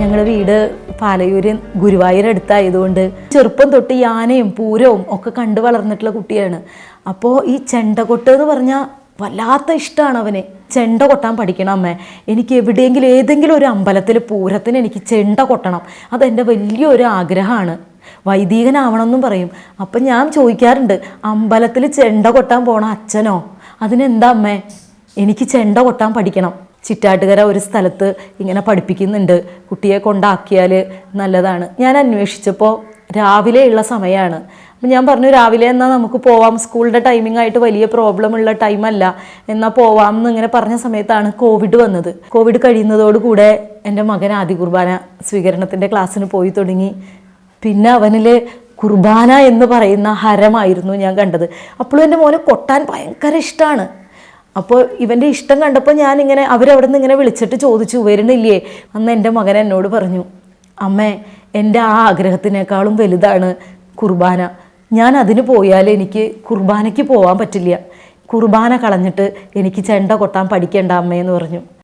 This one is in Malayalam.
ഞങ്ങളുടെ വീട് പാലയൂര് ഗുരുവായൂർ അടുത്തായതുകൊണ്ട് ചെറുപ്പം തൊട്ട് യാനയും പൂരവും ഒക്കെ കണ്ടു വളർന്നിട്ടുള്ള കുട്ടിയാണ്. അപ്പോൾ ഈ ചെണ്ടകൊട്ട് എന്ന് പറഞ്ഞാൽ വല്ലാത്ത ഇഷ്ടമാണ് അവന്. ചെണ്ട കൊട്ടാൻ പഠിക്കണം അമ്മേ. എനിക്ക് എവിടെയെങ്കിലും ഏതെങ്കിലും ഒരു അമ്പലത്തിൽ പൂരത്തിന് എനിക്ക് ചെണ്ട കൊട്ടണം. അതെന്റെ വലിയൊരു ആഗ്രഹമാണ്. വൈദികനാവണമെന്നും പറയും. അപ്പം ഞാൻ ചോദിക്കാറുണ്ട് അമ്പലത്തിൽ ചെണ്ട കൊട്ടാൻ പോണ അച്ഛനോ? അതിനെന്താ അമ്മേ? എനിക്ക് ചെണ്ട കൊട്ടാൻ പഠിക്കണം. ചിറ്റാട്ടുകര ഒരു സ്ഥലത്ത് ഇങ്ങനെ പഠിപ്പിക്കുന്നുണ്ട്. കുട്ടിയെ കൊണ്ടാക്കിയാൽ നല്ലതാണ്. ഞാൻ അന്വേഷിച്ചപ്പോൾ രാവിലെയുള്ള സമയമാണ് അപ്പം ഞാൻ പറഞ്ഞു രാവിലെ എന്നാൽ നമുക്ക് പോവാം. സ്കൂളിന്റെ ടൈമിംഗ് ആയിട്ട് വലിയ പ്രോബ്ലം ഉള്ള ടൈമല്ല എന്നാൽ പോവാം എന്ന് ഇങ്ങനെ പറഞ്ഞ സമയത്താണ് കോവിഡ് വന്നത്. കോവിഡ് കഴിയുന്നതോടുകൂടെ എന്റെ മകൻ ആദ്യ കുർബാന സ്വീകരണത്തിന്റെ ക്ലാസ്സിന് പോയി തുടങ്ങി. പിന്നെ അവനിൽ കുർബാന എന്ന് പറയുന്ന ഹരമായിരുന്നു ഞാൻ കണ്ടത്. അപ്പോഴും എന്റെ മോനെ കൊട്ടാൻ ഭയങ്കര ഇഷ്ടമാണ് അപ്പോൾ ഇവന്റെ ഇഷ്ടം കണ്ടപ്പോൾ ഞാനിങ്ങനെ അവരവിടെ നിന്ന് ഇങ്ങനെ വിളിച്ചിട്ട് ചോദിച്ചു വരുന്നില്ലേ? അന്ന് എന്റെ മകൻ എന്നോട് പറഞ്ഞു അമ്മേ എന്റെ ആ ആഗ്രഹത്തിനേക്കാളും വലുതാണ് കുർബാന. ഞാൻ അതിന് പോയാൽ എനിക്ക് കുർബാനയ്ക്ക് പോകാൻ പറ്റില്ല. കുർബാന കളഞ്ഞിട്ട് എനിക്ക് ചെണ്ട കൊട്ടാൻ പഠിക്കേണ്ട അമ്മയെന്ന് പറഞ്ഞു.